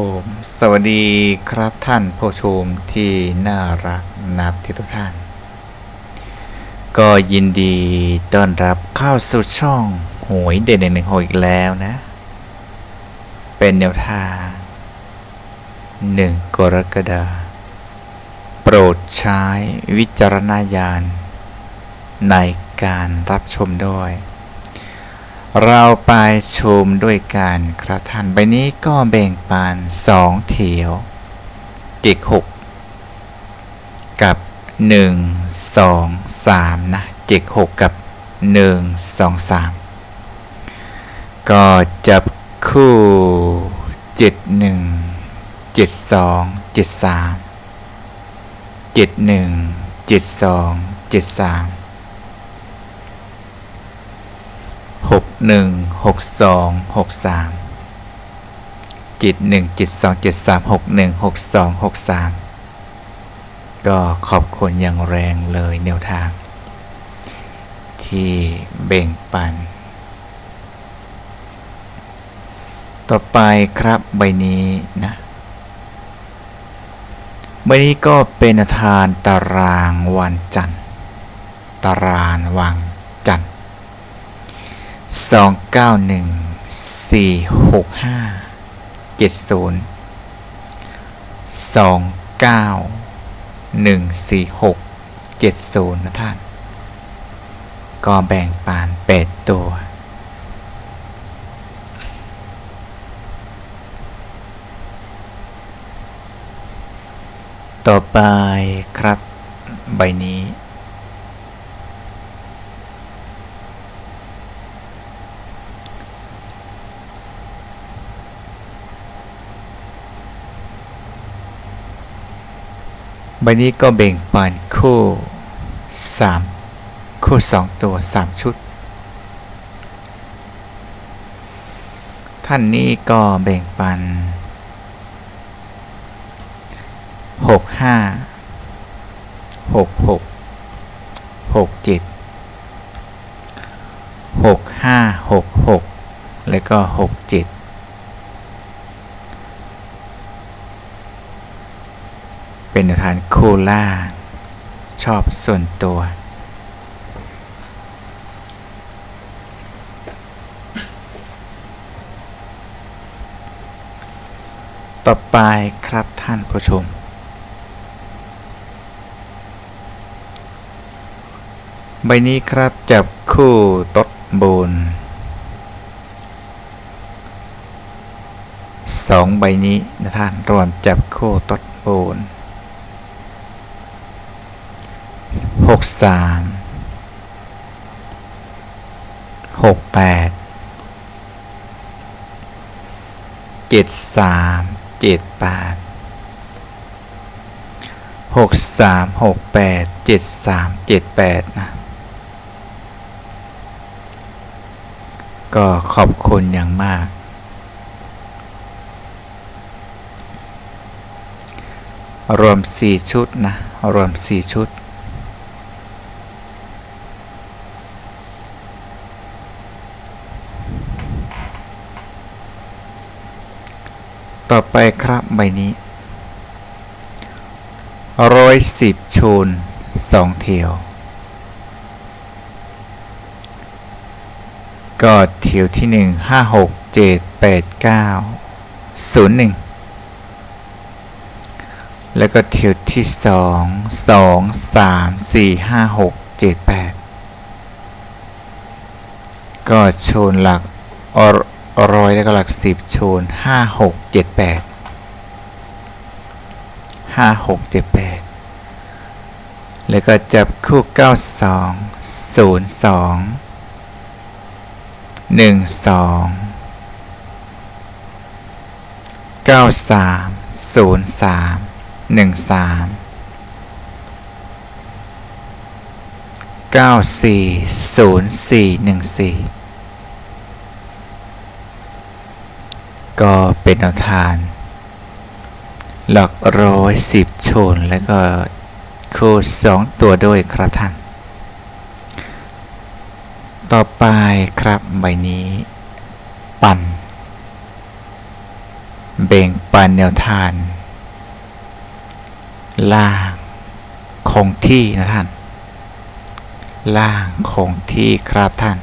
ผมสวัสดีครับท่านผู้ชมที่น่ารักนับที่ทุกท่าน ก็ยินดีต้อนรับเข้าสู่ช่องหวยเด่นหนึ่งหวยอีกแล้วนะ เป็นแนวทางหนึ่งกรกฎาโปรดใช้วิจารณญาณในการรับชมด้วย เราไปชมด้วยกันครับท่านใบนี้ก็แบ่งปันสองเถียวเจ็กหกกับหนึ่งสองสามนะเจ็กหกกับหนึ่งสองสามก็จับคู่เจ็ดหนึ่งเจ็ดสองเจ็ดสามเจ็ดหนึ่งเจ็ดสองเจ็ดสาม หกหนึ่งหกสองหกสามจิตหนึ่งจิตสองจิตสามหกหนึ่งหกสองหกสามก็ขอบคุณอย่างแรงเลยแนวทาง ที่เบ่งปัน ต่อไปครับใบนี้นะใบนี้ก็เป็นทานตารางวันจันทร์ ตารางวัน สองเก้าหนึ่งสี่หกห้าเจ็ดศูนย์สองเก้าหนึ่งสี่หกเจ็ดศูนย์นะท่าน ก็แบ่งปานแปดตัว ต่อไปครับใบนี้ ใบนี้ก็แบ่งปันคู่สามคู่สองตัวสามชุด ท่านนี้ก็แบ่งปันหกห้าหกหกหกเจ็ดหกห้าหกหกแล้วก็หก เป็นทานโคล่า ชอบส่วนตัว ต่อไปครับท่านผู้ชม ใบนี้ครับจับคู่ตดบูนสองใบนี้นะท่านรวมจับคู่ตดบูน หกสามหกแปดเจ็ดสามเจ็ดแปดหกสามหกแปดเจ็ดสามเจ็ดแปดนะ ก็ขอบคุณอย่างมาก รวมสี่ชุดนะ รวมสี่ชุด ต่อไปครับใบนี้ร้อยสิบชูนสองเทียว ก็เทียวที่หนึ่งห้าหกเจ็ดแปดเก้าศูนย์หนึ่งแล้วก็เทียวที่สองสองสามสี่ห้าหกเจ็ดแปดก็โชนหลักอ ร้อยแล้วก็หลักสิบโชนห้าหกเจ็ดแปดห้าหกเจ็ดแปดแล้วก็จับคู่เก้าสองศูนย์สองหนึ่งสองเก้าสามศูนย์สามหนึ่งสามเก้าสี่ศูนย์สี่หนึ่งสี่ ก็เป็นแนวทาน หลักร้อยสิบชน แล้วก็คู่สองตัวด้วยครับท่าน ต่อไปครับใบนี้ ปั่นแบ่งปันแนวทาน ล่างคงที่นะท่าน ล่างคงที่ครับท่าน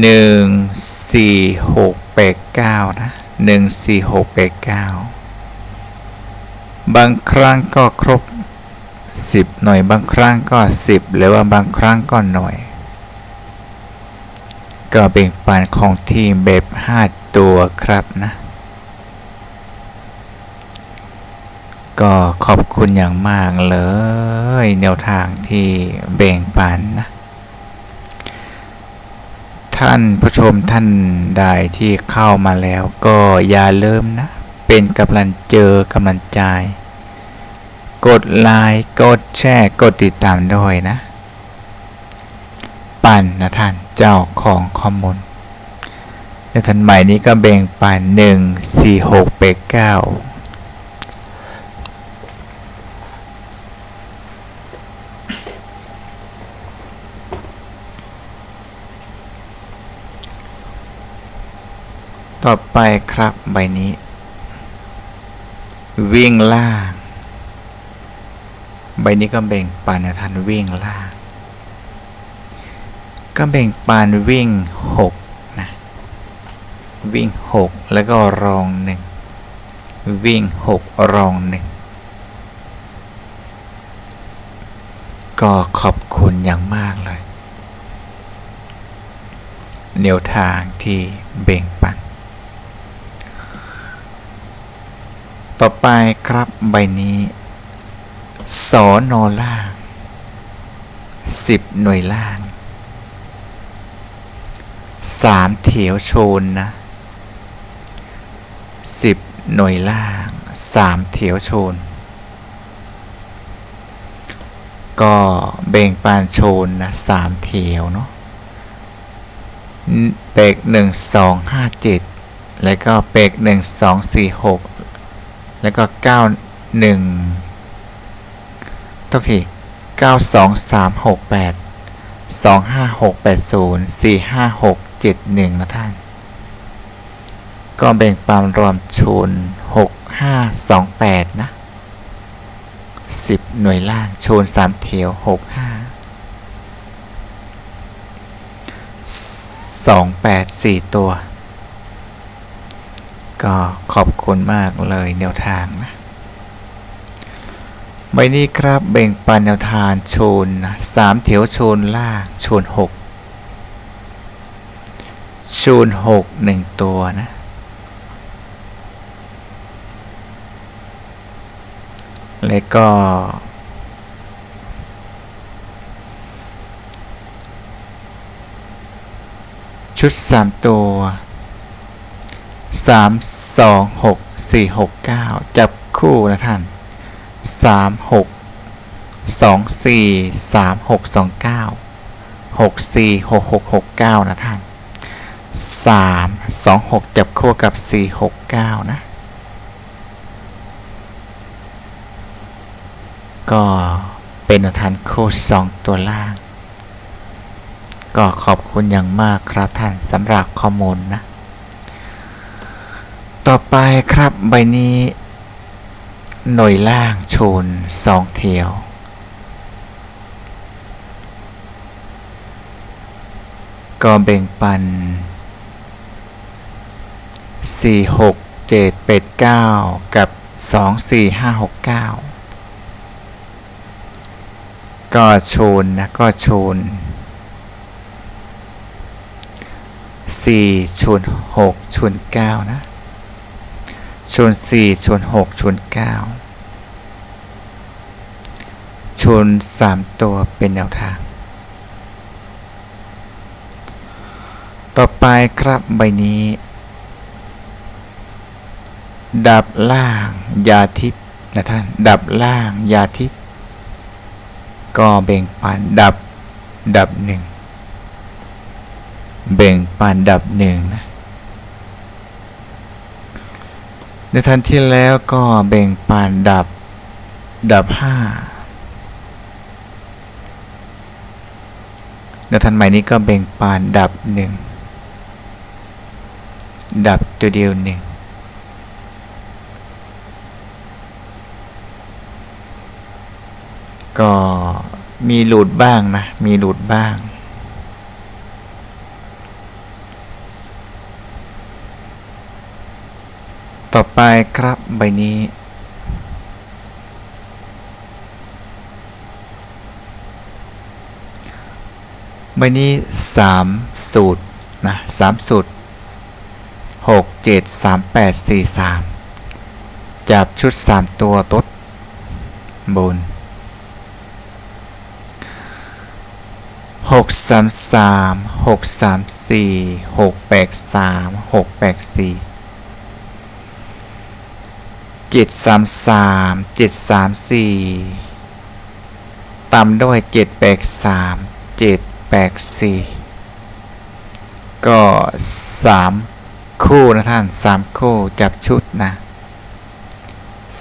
หนึ่งสี่หกแปดเก้านะหนึ่งสี่หกแปดเก้าบางครั้งก็ครบสิบหน่วยบางครั้งก็สิบหรือว่าบางครั้งก็หน่วย ก็แบ่งปันของทีมแบบห้าตัวครับนะ ก็ขอบคุณอย่างมากเลย แนวทางที่แบ่งปันนะ ท่านผู้ชมท่านใดที่เข้ามาแล้วก็อย่าลืมนะ เป็นกำลังเจอกำลังใจ กดไลค์กดแชร์กดติดตามด้วยนะ ปั่นนะท่านเจ้าของข้อมูลในท่านใหม่นี้ก็แบ่งปันหนึ่งสี่หกแปดเก้า ต่อไปครับใบนี้ วิ่งล่าง ใบนี้ก็แบ่งปันท่านวิ่งล่าง ก็แบ่งปันวิ่งหกนะวิ่งหกแล้วก็รองหนึ่งวิ่งหกรองหนึ่งก็ขอบคุณอย่างมากเลยแนวทางที่แบ่งปัน ต่อไปครับใบนี้สอนอล่างสิบหน่วยล่างสามเถียวโชนนะสิบหน่วยล่างสามเถียวโชน ก็เบ่งปานโชนนะสามเถียวเนาะเปกหนึ่งสองห้าเจ็ดแล้วก็เปกหนึ่งสองสี่หก แล้วก็ 91ต้องที92368 25680 45671 นะท่าน ก็เบ่งปามรวมชูน 6528 นะ 10 หน่วยล่างชูน3เทียว65 284 ตัว ก็ขอบคุณมากเลยแนวทางนะใบนี้ครับแบ่งปันแนวทางโชนนะสามแถวโชนล่างโชนหกโชนหกหนึ่งตัวนะแล้วก็ชุดสามตัว สามสองหกสี่หกเก้าจับคู่นะท่านสามหกสองสี่สามหกสองเก้าหกสี่หกหกหกเก้านะท่านสามสองหกจับคู่กับสี่หกเก้านะ ก็เป็นทานคู่สองตัวล่าง ก็ขอบคุณอย่างมากครับท่านสำหรับข้อมูลนะ ต่อไปครับใบนี้ หน่วยล่างโชนสองเทียวก็แบ่งปัน 4 6 7 8 9 กับ 2 4 5 6 9 ก็โชนนะก็โชน 4 ชน 6 ชน 9 นะ ชวน4ชวน6ชวน9ชวน3ตัวเป็นแนวทาง ต่อไปครับใบนี้ ดับล่างยาทิพย์นะท่าน ดับล่างยาทิพย์ก็เบ่งปันดับดับหนึ่งเบ่งปันดับหนึ่งนะ ในทันที่แล้วก็เบ่งปันดับ ดับห้าในทันใหม่นี้ก็เบ่งปานดับหนึ่งดับตัวเดียวหนึ่งก็มีหลุดบ้างนะ มีหลุดบ้าง ต่อไปครับใบนี้ ใบนี้สามสูตรนะสามสูตรหกเจ็ดสามแปดสี่สามจับชุดสามตัวตดบนหกสามสามหกสามสี่หกแปดสามหกแปดสี่ เจ็ดสามสามเจ็ดสามสี่ตามด้วยเจ็ดแปดสามเจ็ดแปดสี่ก็สามคู่นะท่านสามคู่จับชุดนะ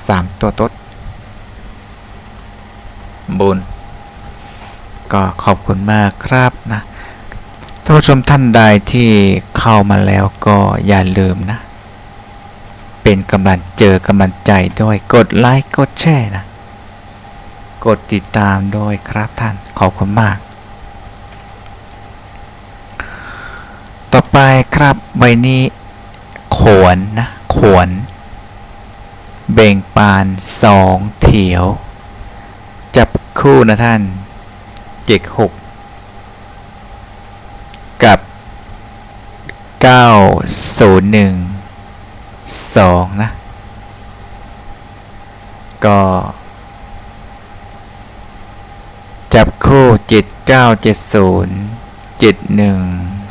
สามตัวตดบุญก็ขอบคุณมากครับนะท่านผู้ชมท่านใดที่เข้ามาแล้วก็อย่าลืมนะ เป็นกำลังเจอกำลังใจด้วยกดไลค์กดแชร์นะ กดติดตามด้วยครับท่านขอบคุณมาก ต่อไปครับใบนี้ขวนนะขวนเบ่งปานสองเถียว จับคู่นะท่านเจ็กหกกับเก้าศูนย์หนึ่งสองนะ ก็ จับคู่เจ็ดเก้าเจ็ดศูนย์เจ็ดหนึ่ง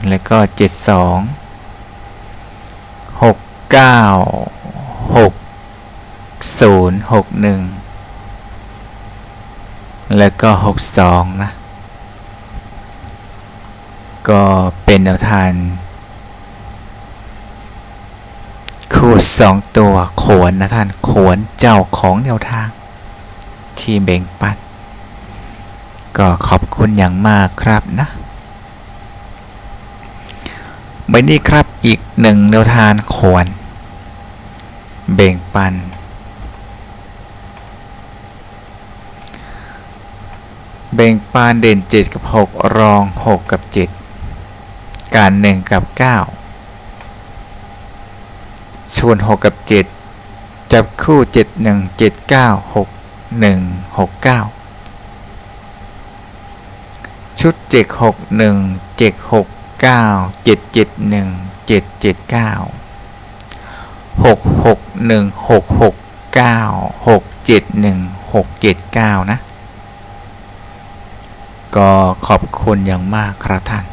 แล้วก็เจ็ดสองหกเก้าหกศูนย์หกหนึ่งแล้วก็หกสองนะ ก็เป็นแนวทาง คู่สองตัวโขนนะท่านโขนเจ้าของแนวทาง ที่เบ่งปันก็ขอบคุณอย่างมากครับนะใบนี้ครับอีกหนึ่งแนวทางโขนเบ่งปัน เบ่งปานเด่น 7 กับ 6 รอง 6 กับ 7 การ 1 กับ 9 ชวน6กับ 7 จับคู่ 7 1 7 9 6 1 6 9 ชุด 7 6 1 7 6 9 7 7 1 7 7 9 6 6 1 6 6 9 6 7 1 6 7 9 นะ ก็ขอบคุณอย่างมากครับท่าน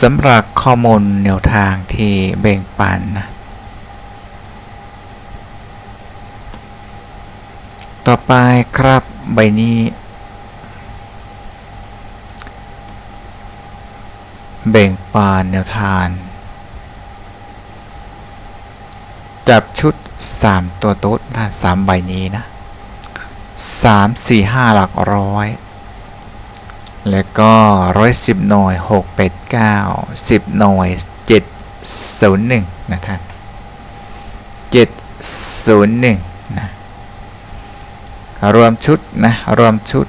สำหรับข้อมูลแนวทางที่แบ่งปันนะต่อไปครับใบนี้ แบ่งปันแนวทางจับชุด 3 ตัวโต๊ดท่าน3ใบนี้นะสามสี่ห้าหลักร้อย แล้วก็ร้อยสิบหน่วยหกแปดเก้าสิบหน่วยเจ็ดศูนย์หนึ่งนะท่านเจ็ดศูนย์หนึ่งนะรวมชุดนะรวมชุด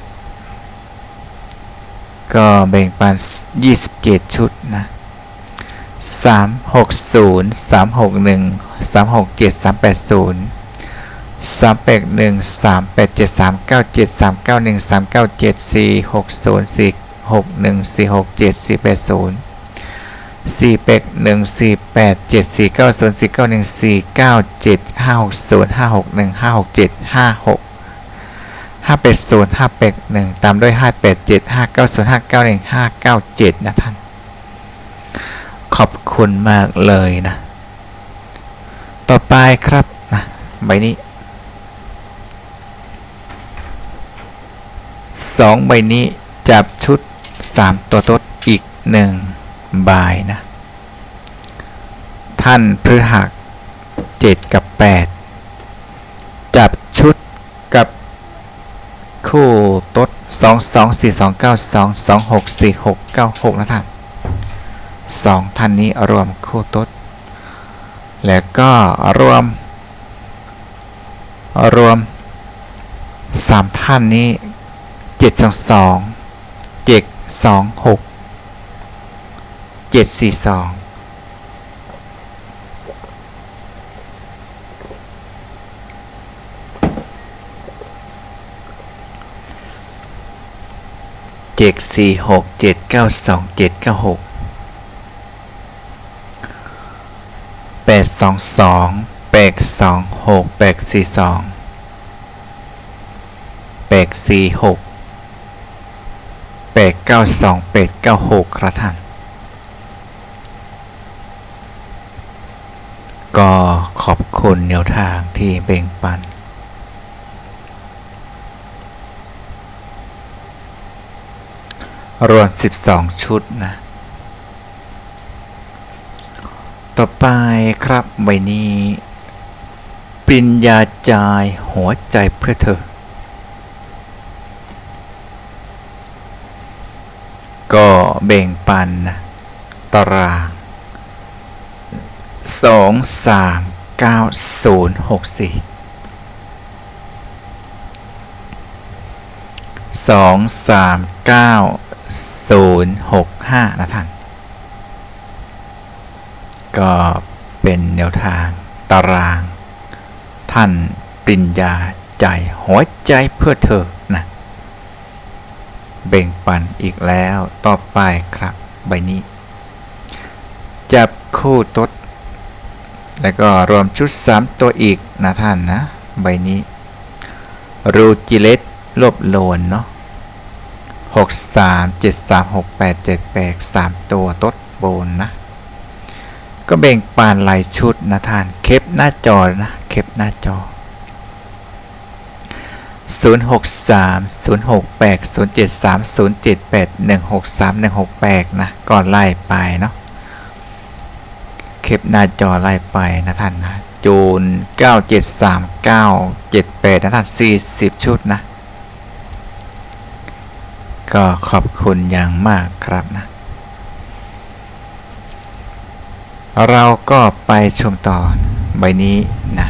ก็แบ่งปันยี่สิบเจ็ดชุดนะสามหกศูนย์สามหกหนึ่งสามหกเจ็ดสามแปดศูนย์ สามแปดหนึ่งสามแปดเจ็ดสามเก้าเจ็ดสามเก้าหนึ่งสามเก้าเจ็ดสี่หกศูนย์สี่หกหนึ่งสี่หกเจ็ดสี่แปดศูนย์สี่แปดหนึ่งสี่แปดเจ็ดสี่เก้าศูนย์สี่เก้าหนึ่งสี่เก้าเจ็ดห้าหกศูนย์ห้าหกหนึ่งห้าหกเจ็ดห้าหกห้าแปดศูนย์ห้าแปดหนึ่งตามด้วยห้าแปดเจ็ดห้าเก้าศูนย์ห้าเก้าหนึ่งห้าเก้าเจ็ดนะท่าน ขอบคุณมากเลยนะ ต่อไปครับนะใบนี้ สองใบนี้จับชุดสามตัวทดอีกหนึ่งใบนะ ท่านพฤหัสเจ็ดกับแปดจับชุดกับคู่ตดสองสองสี่สองเก้าสองสองหกสี่หกเก้าหกนะท่านสองท่านนี้รวมคู่ตดแล้วก็รวม รวมสามท่านนี้ เจ็ดสองสองเจ็ดสองหกเจ็ดสี่สองเจ็ดสี่หกเจ็ดเก้าสองเจ็ดเก้าหกแปดสองสองแปดสองหกแปดสี่สองแปดสี่หก แปดเก้าสองแปดเก้าหกครับท่าน ก็ขอบคุณแนวทางที่เบ่งปัน รวม 12 ชุดนะ ต่อไปครับใบนี้ปริญญาใจายหัวใจเพื่อเธอ ก็เบ่งปันนะตารางสองสามเก้าศูนย์หกสี่สองสามเก้าศูนย์หกห้านะท่าน ก็เป็นแนวทางตาราง ท่านปริญญาใจหัวใจเพื่อเธอนะ เบ่งปันอีกแล้วต่อไปครับ ใบนี้ จับคู่ตด แล้วก็รวมชุด 3 ตัวอีกนะท่านนะ ใบนี้ รูจิเลตลบโลนเนาะหกสามเจ็ดสามหกแปดเจ็ดแปดสามตัวตดโบนนะ ก็แบ่งปานหลายชุดนะท่าน เคปหน้าจอนะ เคปหน้าจอ 063 068 073 078 163 168 นะ ก่อนไล่ไปเนาะเคปหน้าจอไล่ไปนะท่านนะจูน 973 978 นะท่าน 40 ชุดนะ ก็ขอบคุณอย่างมากครับนะ เราก็ไปชมต่อใบนี้นะ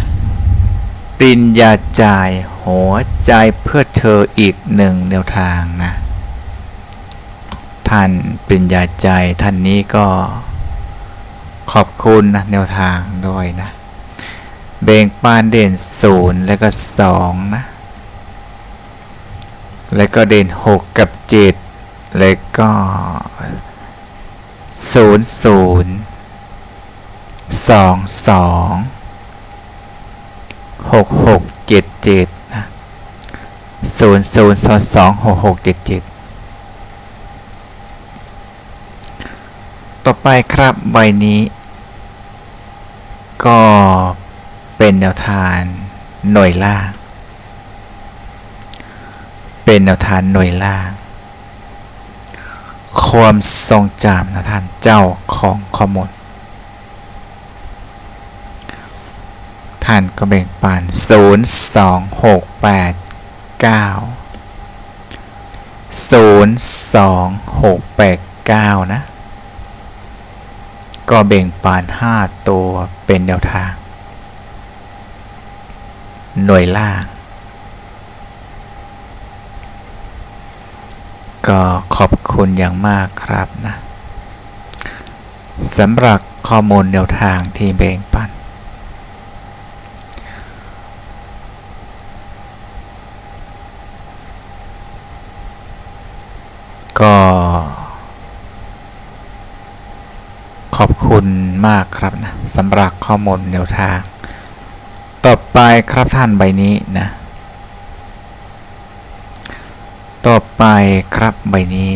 ปริญญาจาย หัวใจเพื่อเธออีกหนึ่งแนวทางนะ ท่านปริญญาใจท่านนี้ก็ขอบคุณนะแนวทางด้วยนะ เบ่งปานเด่นศูนย์แล้วก็สองนะ แล้วก็เด่นหกกับเจ็ดแล้วก็ศูนย์ศูนย์สองสองหกหกเจ็ดเจ็ด ศูนย์ศูนย์สองสองหกหกเจ็ดเจ็ดต่อไปครับใบนี้ ก็เป็นแนวทางหน่วยล่าง เป็นแนวทางหน่วยล่าง ความทรงจำนะท่านเจ้าของข้อมูลท่านก็แบ่งปัน 0 2 6 8 9 0 2 6 8 9 นะ ก็แบ่งปัน5 ตัวเป็นแนวทาง หน่วยล่าง ก็ขอบคุณอย่างมากครับนะสำหรับข้อมูลแนวทางที่แบ่งปัน ก็ ขอบ คุณมากครับนะสำหรับข้อมูลแนวทาง ต่อไปครับท่านใบนี้นะ ต่อไปครับใบนี้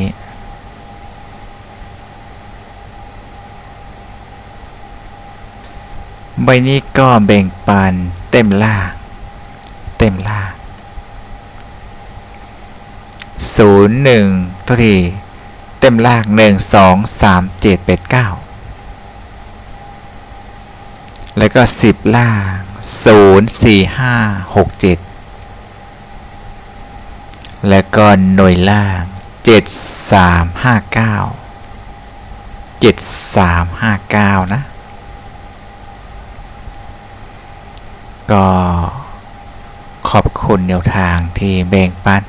ใบนี้ก็แบ่งปันเต็มล่างเต็มล่างศูนย์หนึ่งเท่าทีเต็มล่างหนึ่งสองสามเจ็ด แล้วก็สิบล่างศูนย์สี่ห้าหกเจ็ดแล้วก็หน่วยล่างเจ็ดสามห้าเก้าเจ็ดสามห้าเก้านะ ก็ขอบคุณแนวทางที่แบ่งปัน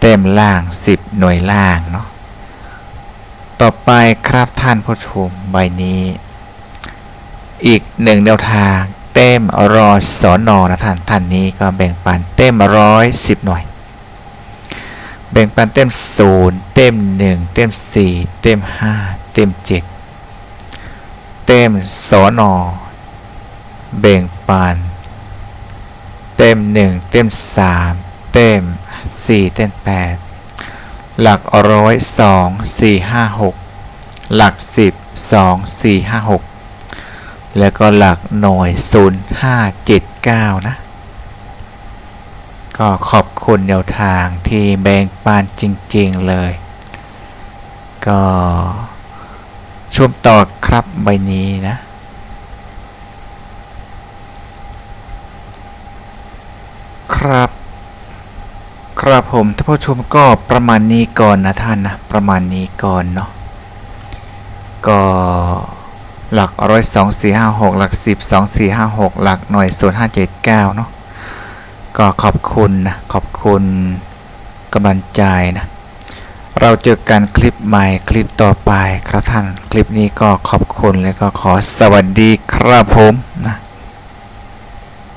เต็มล่าง 10 หน่วยล่างเนาะต่อไปครับท่านผู้ชมใบนี้ อีกหนึ่งแนวทาง เต็มรอสอนอนะท่านท่านนี้ก็แบ่งปันเต็มร้อยสิบหน่วย แบ่งปันเต็มศูนย์เต็มหนึ่งเต็มสี่เต็มห้าเต็มเจ็ดเต็มสอนอแบ่งปันเต็มหนึ่งเต็มสามเต็มสี่เต็มแปดหลักร้อยสองสี่ห้าหกหลักสิบสองสี่ห้าหก แล้วก็หลักหน่วยศูนย์ห้าเจ็ดเก้านะ ก็ขอบคุณแนวทางที่แบ่งปันจริง ๆ เลย ก็ช่วมต่อครับใบนี้นะครับ ครับผมท่านผู้ชมก็ประมาณนี้ก่อนนะท่านนะ ประมาณนี้ก่อนเนาะก็ หลักร้อยสองสี่ห้าหกหลักสิบสองสี่ห้าหกหลักหน่วยศูนย์ห้าเจ็ดเก้าเนาะก็ขอบคุณนะขอบคุณกำลังใจนะเราเจอกันคลิปใหม่คลิปต่อไปครับท่าน คลิปนี้ก็ขอบคุณแล้วก็ขอสวัสดีครับผมนะ